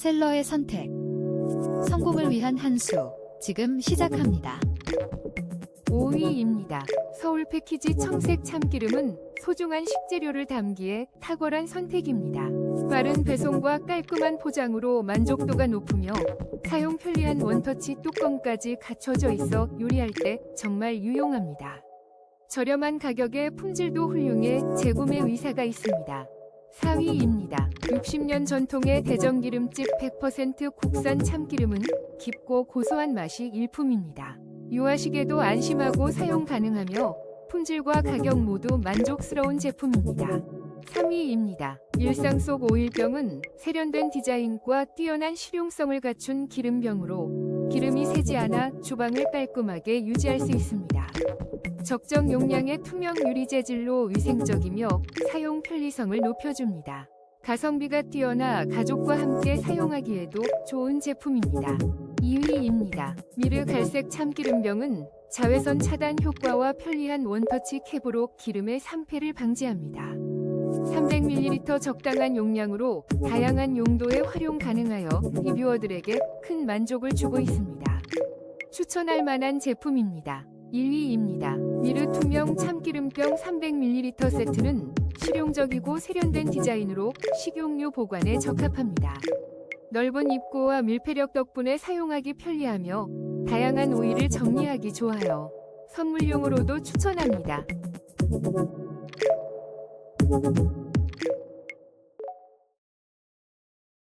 셀러의 선택. 성공을 위한 한 수. 지금 시작합니다. 5위입니다. 서울 패키지 청색 참기름은 소중한 식재료를 담기에 탁월한 선택입니다. 빠른 배송과 깔끔한 포장으로 만족도가 높으며 사용 편리한 원터치 뚜껑까지 갖춰져 있어 요리할 때 정말 유용합니다. 저렴한 가격에 품질도 훌륭해 재구매 의사가 있습니다. 4위입니다. 60년 전통의 대전기름집 100% 국산 참기름은 깊고 고소한 맛이 일품입니다. 유아식에도 안심하고 사용 가능하며 품질과 가격 모두 만족스러운 제품입니다. 3위입니다. 일상 속 오일병은 세련된 디자인과 뛰어난 실용성을 갖춘 기름병으로 기름이 새지 않아 주방을 깔끔하게 유지할 수 있습니다. 적정 용량의 투명 유리 재질로 위생적이며 사용 편리성을 높여줍니다. 가성비가 뛰어나 가족과 함께 사용하기에도 좋은 제품입니다. 2위입니다. 미르 갈색 참기름병은 자외선 차단 효과와 편리한 원터치 캡으로 기름의 산패를 방지합니다. 300ml 적당한 용량으로 다양한 용도에 활용 가능하여 리뷰어들에게 큰 만족을 주고 있습니다. 추천할 만한 제품입니다. 1위입니다. 미르 투명 참기름병 300ml 세트는 실용적이고 세련된 디자인으로 식용유 보관에 적합합니다. 넓은 입구와 밀폐력 덕분에 사용하기 편리하며 다양한 오일을 정리하기 좋아요. 선물용으로도 추천합니다.